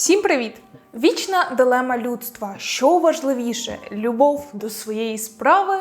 Всім привіт! Вічна дилема людства. Що важливіше: любов до своєї справи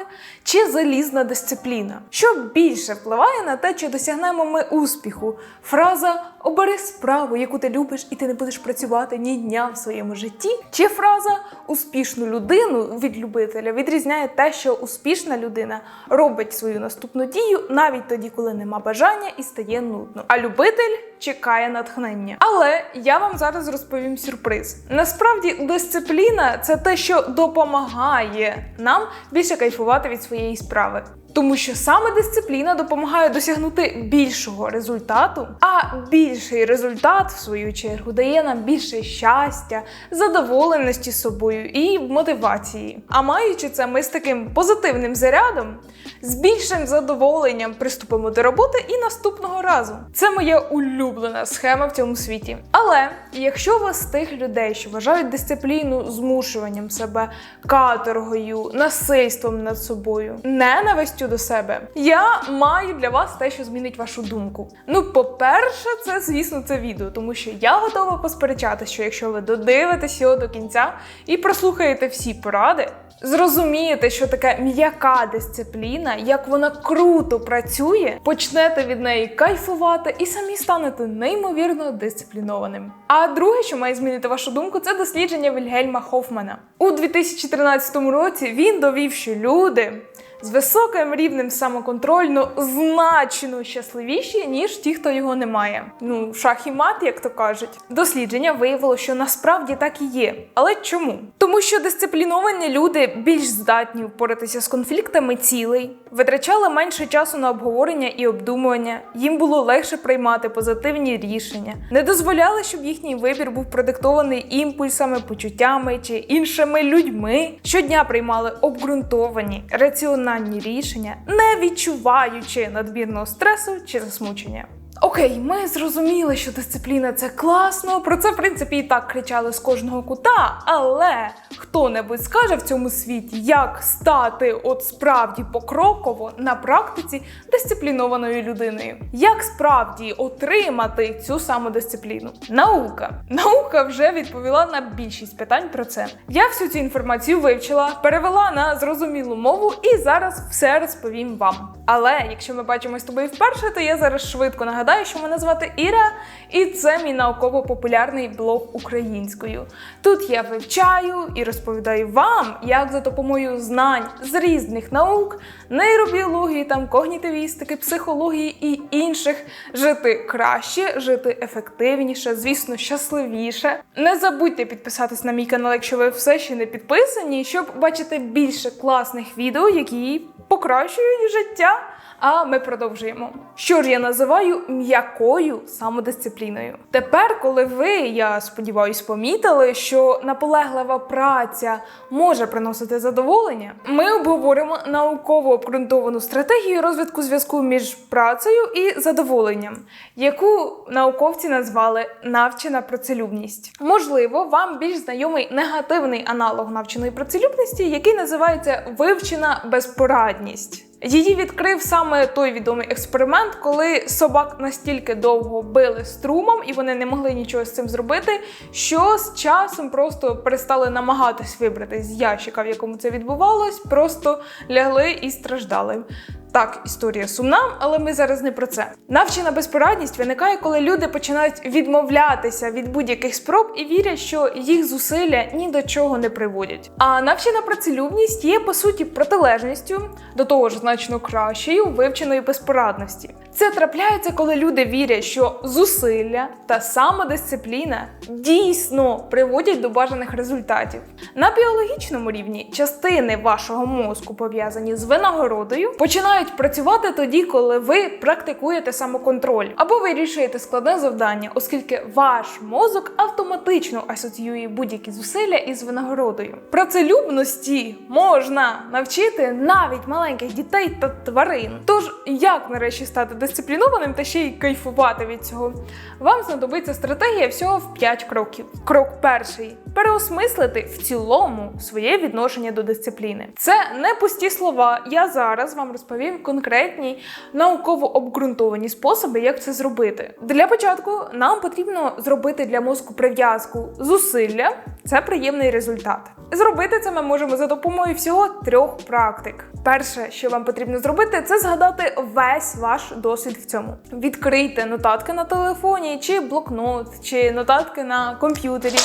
чи залізна дисципліна? Що більше впливає на те, чи досягнемо ми успіху? Фраза обери справу, яку ти любиш, і ти не будеш працювати ні дня в своєму житті. Чи фраза успішну людину від любителя відрізняє те, що успішна людина робить свою наступну дію навіть тоді, коли нема бажання і стає нудно. А любитель чекає натхнення. Але я вам зараз розповім сюрприз. Насправді, дисципліна це те, що допомагає нам більше кайфувати від своєї справи. Тому що саме дисципліна допомагає досягнути більшого результату, а більший результат, в свою чергу, дає нам більше щастя, задоволеності собою і мотивації. А маючи це, ми з таким позитивним зарядом, з більшим задоволенням приступимо до роботи і наступного разу. Це моя улюблена схема в цьому світі. Але якщо ви з тих людей, що вважають дисципліну змушуванням себе каторгою, насильством над собою, ненавистю до себе, я маю для вас те, що змінить вашу думку. Ну, по-перше, це звісно це відео, тому що я готова посперечати, що якщо ви додивитесь його до кінця і прослухаєте всі поради. Зрозумієте, що таке м'яка дисципліна, як вона круто працює, почнете від неї кайфувати і самі станете неймовірно дисциплінованим. А друге, що має змінити вашу думку, це дослідження Вільгельма Хофмана. У 2013 році він довів, що люди з високим рівнем самоконтролю значно щасливіші, ніж ті, хто його не має. Ну, шах і мат, як то кажуть. Дослідження виявило, що насправді так і є. Але чому? Тому що дисципліновані люди більш здатні впоратися з конфліктами цілей, витрачали менше часу на обговорення і обдумування, їм було легше приймати позитивні рішення, не дозволяли, щоб їхній вибір був продиктований імпульсами, почуттями чи іншими людьми. Щодня приймали обґрунтовані, раціональні рішення, не відчуваючи надмірного стресу чи засмучення. Окей, ми зрозуміли, що дисципліна це класно. Про це, в принципі, і так кричали з кожного кута. Але хто-небудь скаже в цьому світі, як стати от справді покроково на практиці дисциплінованою людиною? Як справді отримати цю самодисципліну? Наука. Наука вже відповіла на більшість питань про це. Я всю цю інформацію вивчила, перевела на зрозумілу мову і зараз все розповім вам. Але якщо ми бачимо з тобою вперше, то я зараз швидко нагадаю, що мене звати Іра, і це мій науково-популярний блог українською. Тут я вивчаю і розповідаю вам, як за допомогою знань з різних наук, нейробіології, там когнітивістики, психології і інших жити краще, жити ефективніше, звісно, щасливіше. Не забудьте підписатись на мій канал, якщо ви все ще не підписані, щоб бачити більше класних відео, які покращують життя. А ми продовжуємо. Що ж я називаю м'якою самодисципліною. Тепер, коли ви, я сподіваюсь, помітили, що наполеглива праця може приносити задоволення, ми обговоримо науково обґрунтовану стратегію розвитку зв'язку між працею і задоволенням, яку науковці назвали навчена працелюбність. Можливо, вам більш знайомий негативний аналог навченої працелюбності, який називається вивчена безпорадність. Її відкрив саме той відомий експеримент, коли собак настільки довго били струмом, і вони не могли нічого з цим зробити, що з часом просто перестали намагатись вибрати з ящика, в якому це відбувалось, просто лягли і страждали. Так, історія сумна, але ми зараз не про це. Навчена безпорадність виникає, коли люди починають відмовлятися від будь-яких спроб і вірять, що їх зусилля ні до чого не приводять. А навчена працелюбність є по суті протилежністю до того ж значно кращою вивченої безпорадності. Це трапляється, коли люди вірять, що зусилля та самодисципліна дійсно приводять до бажаних результатів. На біологічному рівні частини вашого мозку, пов'язані з винагородою, починають працювати тоді, коли ви практикуєте самоконтроль або вирішуєте складне завдання, оскільки ваш мозок автоматично асоціює будь-які зусилля із винагородою. Працелюбності можна навчити навіть маленьких дітей та тварин. Тож як нарешті стати дисциплінованим та ще й кайфувати від цього? Вам знадобиться стратегія всього в 5 кроків. Крок перший переосмислити в цілому своє відношення до дисципліни. Це не пусті слова. Я зараз вам розповім конкретні науково обґрунтовані способи, як це зробити. Для початку нам потрібно зробити для мозку прив'язку зусилля. Це приємний результат. Зробити це ми можемо за допомогою всього трьох практик. Перше, що вам потрібно зробити, це згадати весь ваш досвід в цьому. Відкрийте нотатки на телефоні, чи блокнот, чи нотатки на комп'ютері,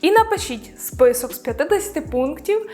і напишіть список з 50 пунктів.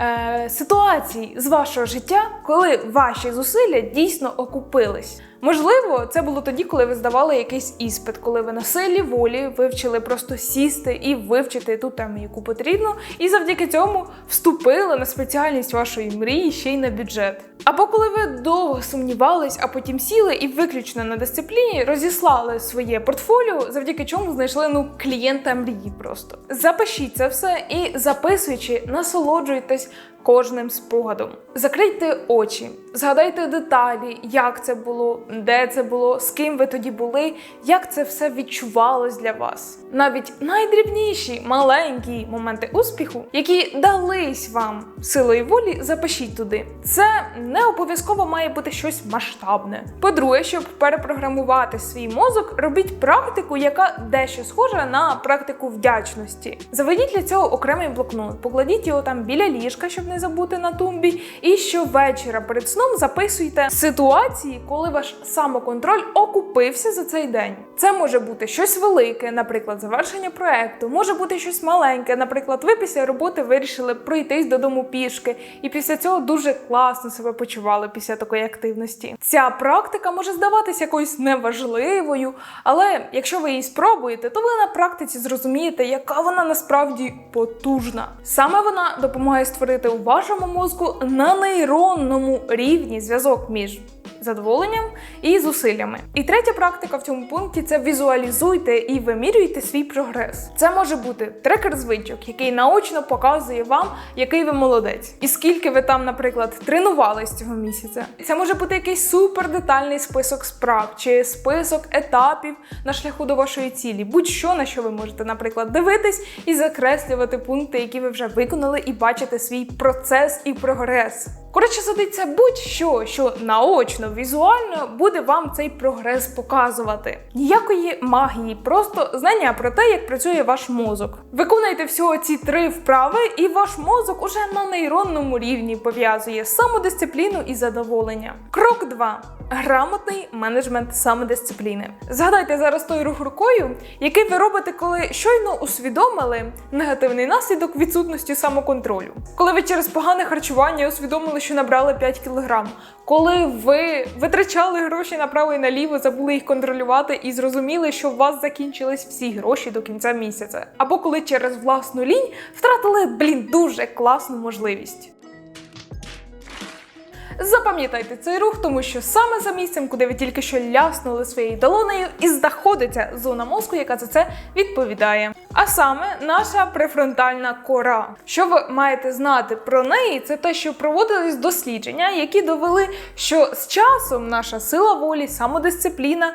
Е, Ситуацій з вашого життя, коли ваші зусилля дійсно окупились. Можливо, це було тоді, коли ви здавали якийсь іспит, коли ви на силі волі вивчили просто сісти і вивчити ту тему, яку потрібно, і завдяки цьому вступили на спеціальність вашої мрії ще й на бюджет. Або коли ви довго сумнівались, а потім сіли і виключно на дисципліні розіслали своє портфоліо, завдяки чому знайшли ну клієнта мрії просто. Запишіть це все і записуючи, насолоджуйтесь кожним спогадом. Закрийте очі, згадайте деталі, як це було, де це було, з ким ви тоді були, як це все відчувалось для вас. Навіть найдрібніші маленькі моменти успіху, які дались вам силою волі, запишіть туди. Це не обов'язково має бути щось масштабне. По-друге, щоб перепрограмувати свій мозок, робіть практику, яка дещо схожа на практику вдячності. Заведіть для цього окремий блокнот, покладіть його там біля ліжка, щоб не забути на тумбі. І щовечора перед сном записуйте ситуації, коли ваш самоконтроль окупився за цей день. Це може бути щось велике, наприклад, завершення проекту, може бути щось маленьке. Наприклад, ви після роботи вирішили пройтись додому пішки, і після цього дуже класно себе почували після такої активності. Ця практика може здаватися якоюсь неважливою, але якщо ви її спробуєте, то ви на практиці зрозумієте, яка вона насправді потужна. Саме вона допомагає створити у вашому мозку на нейронному рівні зв'язок між задоволенням і зусиллями. І третя практика в цьому пункті це візуалізуйте і вимірюйте свій прогрес. Це може бути трекер звичок, який наочно показує вам, який ви молодець, і скільки ви там, наприклад, тренувались цього місяця. Це може бути якийсь супердетальний список справ чи список етапів на шляху до вашої цілі, будь-що на що ви можете, наприклад, дивитись і закреслювати пункти, які ви вже виконали, і бачити свій процес і прогрес. Коротше, садиться будь-що, що наочно, візуально буде вам цей прогрес показувати. Ніякої магії, просто знання про те, як працює ваш мозок. Виконайте всього ці три вправи, і ваш мозок уже на нейронному рівні пов'язує самодисципліну і задоволення. Крок 2. Грамотний менеджмент самодисципліни. Згадайте зараз той рух рукою, який ви робите, коли щойно усвідомили негативний наслідок відсутності самоконтролю. Коли ви через погане харчування усвідомили, що набрали 5 кг. Коли ви витрачали гроші направо і наліво, забули їх контролювати і зрозуміли, що у вас закінчились всі гроші до кінця місяця. Або коли через власну лінь втратили, блін, дуже класну можливість. Запам'ятайте цей рух, тому що саме за місцем, куди ви тільки що ляснули своєю долонею, і знаходиться зона мозку, яка за це відповідає. А саме наша префронтальна кора. Що ви маєте знати про неї, це те, що проводились дослідження, які довели, що з часом наша сила волі, самодисципліна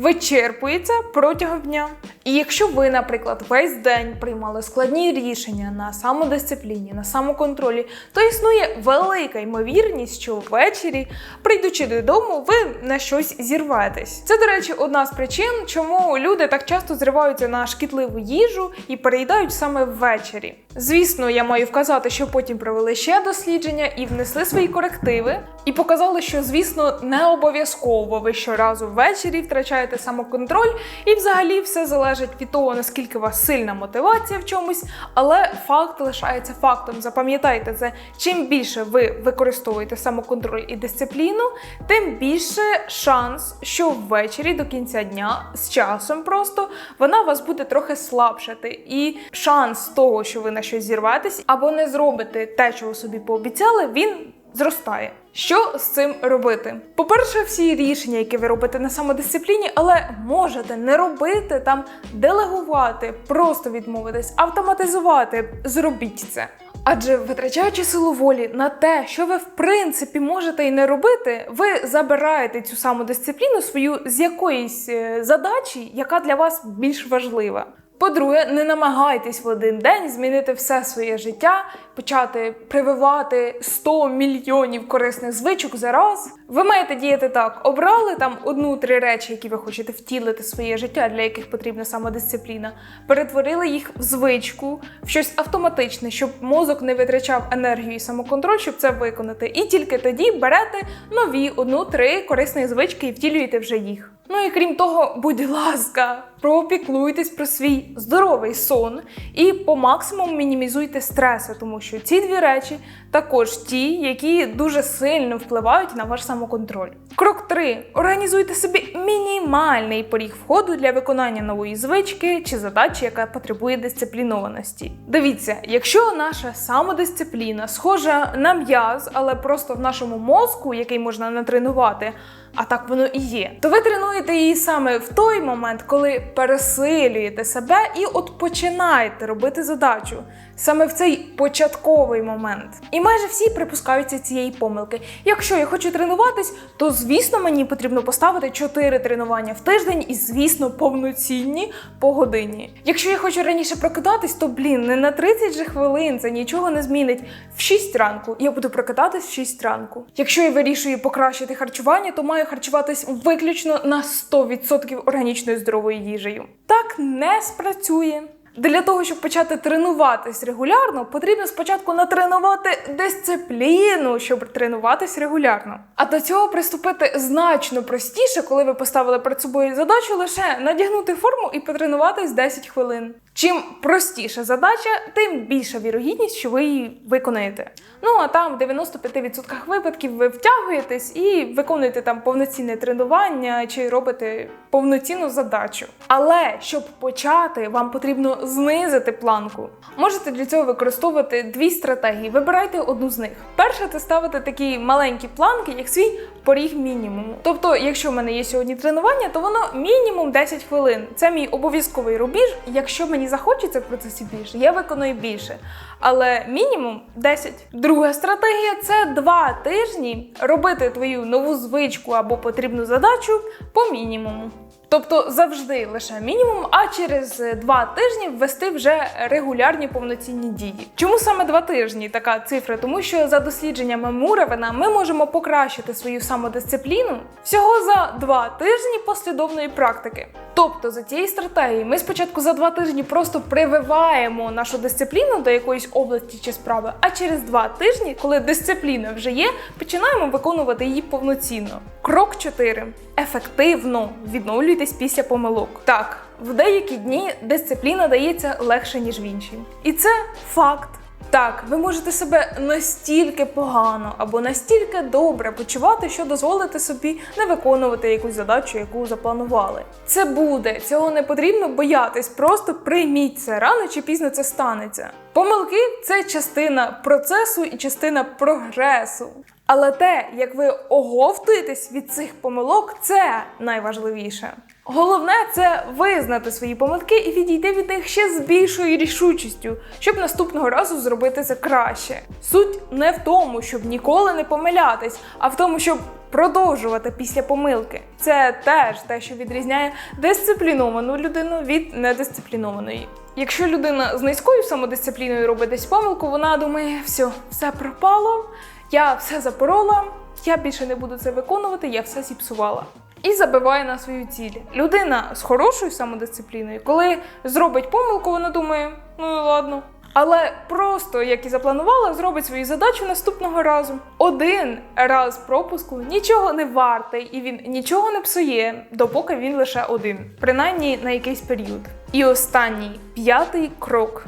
вичерпується протягом дня. І якщо ви, наприклад, весь день приймали складні рішення на самодисципліні, на самоконтролі, то існує велика ймовірність, що ввечері, прийдучи додому, ви на щось зірветесь. Це, до речі, одна з причин, чому люди так часто зриваються на шкідливу їжу і переїдають саме ввечері. Звісно, я маю вказати, що потім провели ще дослідження і внесли свої корективи, і показали, що, звісно, не обов'язково ви щоразу ввечері втрачаєте самоконтроль, і взагалі все залежить від того, наскільки у вас сильна мотивація в чомусь, але факт лишається фактом. Запам'ятайте це, чим більше ви використовуєте самоконтроль і дисципліну, тим більше шанс, що ввечері до кінця дня з часом просто вона вас буде трохи слабшати. І шанс того, що ви на щось зірветесь або не зробите те, чого собі пообіцяли, він зростає. Що з цим робити? По-перше, всі рішення, які ви робите на самодисципліні, але можете не робити там, делегувати, просто відмовитись, автоматизувати. Зробіть це. Адже витрачаючи силу волі на те, що ви в принципі можете і не робити, ви забираєте цю самодисципліну свою з якоїсь е, задачі, яка для вас більш важлива. По-друге, не намагайтесь в один день змінити все своє життя, почати прививати 100 мільйонів корисних звичок за раз. Ви маєте діяти так: обрали там одну-три речі, які ви хочете втілити в своє життя, для яких потрібна самодисципліна, перетворили їх в звичку, в щось автоматичне, щоб мозок не витрачав енергію і самоконтроль, щоб це виконати. І тільки тоді берете нові одну-три корисні звички і втілюєте вже їх. Ну і крім того, будь ласка, пропіклуйтесь про свій здоровий сон і по максимуму мінімізуйте стреси, тому що ці дві речі також ті, які дуже сильно впливають на ваш самоконтроль. Крок 3. Організуйте собі мінімальний поріг входу для виконання нової звички чи задачі, яка потребує дисциплінованості. Дивіться, якщо наша самодисципліна схожа на м'яз, але просто в нашому мозку, який можна натренувати, а так воно і є, то ви тренуєте її саме в той момент, коли пересилюєте себе і от починаєте робити задачу. Саме в цей початковий момент. І майже всі припускаються цієї помилки. Якщо я хочу тренуватись, то звісно мені потрібно поставити 4 тренування в тиждень і, звісно, повноцінні по годині. Якщо я хочу раніше прокидатись, то блін, не на 30 же хвилин це нічого не змінить. В 6 ранку я буду прокидатись в 6 ранку. Якщо я вирішую покращити харчування, то маю харчуватись виключно на 100% органічною здоровою їжею. Так не спрацює. Для того, щоб почати тренуватись регулярно, потрібно спочатку натренувати дисципліну, щоб тренуватись регулярно. А до цього приступити значно простіше, коли ви поставили перед собою задачу лише надягнути форму і потренуватись 10 хвилин. Чим простіша задача, тим більша вірогідність, що ви її виконаєте. Ну а там в 95% випадків ви втягуєтесь і виконуєте там повноцінне тренування чи робите повноцінну задачу. Але щоб почати, вам потрібно знизити планку. Можете для цього використовувати дві стратегії. Вибирайте одну з них. Перша це ставити такі маленькі планки, як свій поріг мінімуму. Тобто, якщо в мене є сьогодні тренування, то воно мінімум 10 хвилин. Це мій обов'язковий рубіж. Якщо мені захочеться в процесі більше, я виконую більше. Але мінімум 10. Друга стратегія це два тижні робити твою нову звичку або потрібну задачу по мінімуму. Тобто завжди лише мінімум, а через два тижні ввести вже регулярні повноцінні дії. Чому саме два тижні така цифра? Тому що за дослідженнями Муравина ми можемо покращити свою самодисципліну всього за два тижні послідовної практики. Тобто за цією стратегією ми спочатку за два тижні просто прививаємо нашу дисципліну до якоїсь області чи справи, а через два тижні, коли дисципліна вже є, починаємо виконувати її повноцінно. Крок 4. Ефективно відновлюйтесь після помилок. Так, в деякі дні дисципліна дається легше, ніж в інші. І це факт. Так, ви можете себе настільки погано або настільки добре почувати, що дозволите собі не виконувати якусь задачу, яку запланували. Це буде, цього не потрібно боятись, просто прийміть це рано чи пізно це станеться. Помилки це частина процесу і частина прогресу. Але те, як ви оговтуєтесь від цих помилок, це найважливіше. Головне це визнати свої помилки і відійти від них ще з більшою рішучістю, щоб наступного разу зробити це краще. Суть не в тому, щоб ніколи не помилятись, а в тому, щоб продовжувати після помилки. Це теж те, що відрізняє дисципліновану людину від недисциплінованої. Якщо людина з низькою самодисципліною робить десь помилку, вона думає, все, все пропало, я все запорола, я більше не буду це виконувати, я все зіпсувала. І забиває на свою ціль. Людина з хорошою самодисципліною, коли зробить помилку, вона думає, ну ладно. Але просто, як і запланувала, зробить свою задачу наступного разу. Один раз пропуску нічого не вартий, і він нічого не псує, допоки він лише один, принаймні на якийсь період. І останній п'ятий крок.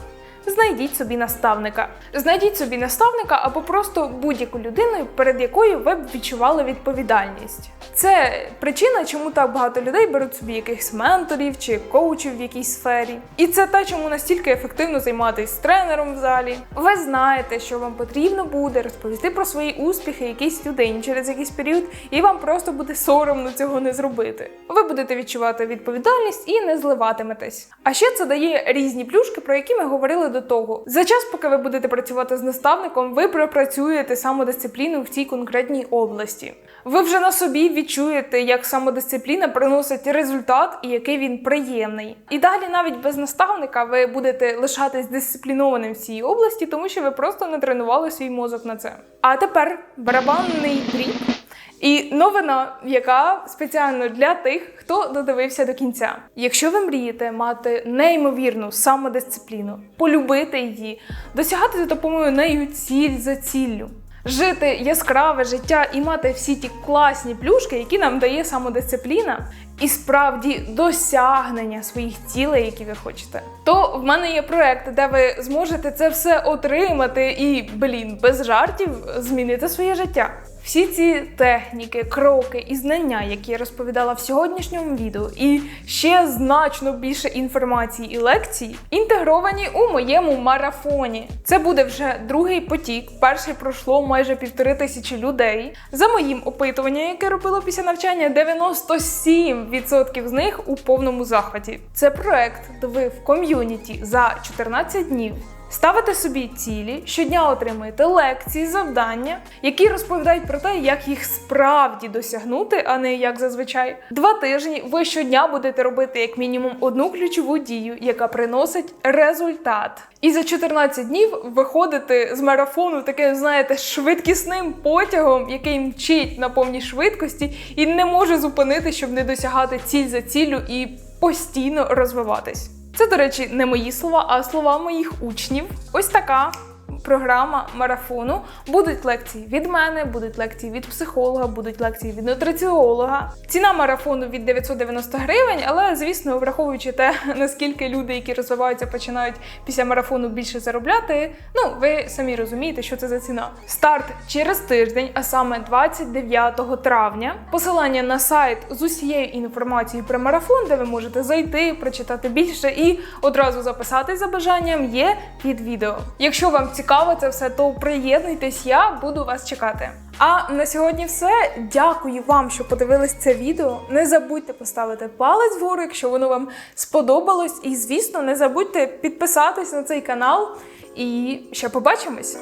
Знайдіть собі наставника. Знайдіть собі наставника або просто будь-яку людину, перед якою ви б відчували відповідальність. Це причина, чому так багато людей беруть собі якихось менторів чи коучів в якійсь сфері. І це те, чому настільки ефективно займатися тренером в залі. Ви знаєте, що вам потрібно буде розповісти про свої успіхи якійсь людині через якийсь період, і вам просто буде соромно цього не зробити. Ви будете відчувати відповідальність і не зливатиметесь. А ще це дає різні плюшки, про які ми говорили до того. За час, поки ви будете працювати з наставником, ви пропрацюєте самодисципліну в цій конкретній області. Ви вже на собі відчуєте, як самодисципліна приносить результат і який він приємний. І далі, навіть без наставника, ви будете лишатись дисциплінованим в цій області, тому що ви просто не тренували свій мозок на це. А тепер барабанний дріб. І новина, яка спеціально для тих, хто додивився до кінця. Якщо ви мрієте мати неймовірну самодисципліну, полюбити її, досягати за допомогою нею ціль за ціллю, жити яскраве життя і мати всі ті класні плюшки, які нам дає самодисципліна, і справді досягнення своїх цілей, які ви хочете, то в мене є проект, де ви зможете це все отримати і, блін, без жартів змінити своє життя. Всі ці техніки, кроки і знання, які я розповідала в сьогоднішньому відео, і ще значно більше інформації і лекцій, інтегровані у моєму марафоні. Це буде вже другий потік. Перший пройшло майже півтори тисячі людей. За моїм опитуванням, яке робило після навчання, 97% з них у повному захваті. Це проект, де в ком'юніті за 14 днів. Ставите собі цілі, щодня отримуєте лекції, завдання, які розповідають про те, як їх справді досягнути, а не як зазвичай. Два тижні ви щодня будете робити як мінімум одну ключову дію, яка приносить результат. І за 14 днів виходити з марафону таким, знаєте, швидкісним потягом, який мчить на повній швидкості і не може зупинити, щоб не досягати ціль за ціллю і постійно розвиватись. Це, до речі, не мої слова, а слова моїх учнів. Ось така програма марафону. Будуть лекції від мене, будуть лекції від психолога, будуть лекції від нутриціолога. Ціна марафону від 990 гривень, але звісно, враховуючи те, наскільки люди, які розвиваються, починають після марафону більше заробляти. Ну, ви самі розумієте, що це за ціна. Старт через тиждень, а саме 29 травня. Посилання на сайт з усією інформацією про марафон, де ви можете зайти, прочитати більше і одразу записатись за бажанням, є під відео. Якщо вам цікаво це все, то приєднуйтесь, я буду вас чекати. А на сьогодні все. Дякую вам, що подивились це відео. Не забудьте поставити палець вгору, якщо воно вам сподобалось. І, звісно, не забудьте підписатись на цей канал. І ще побачимось!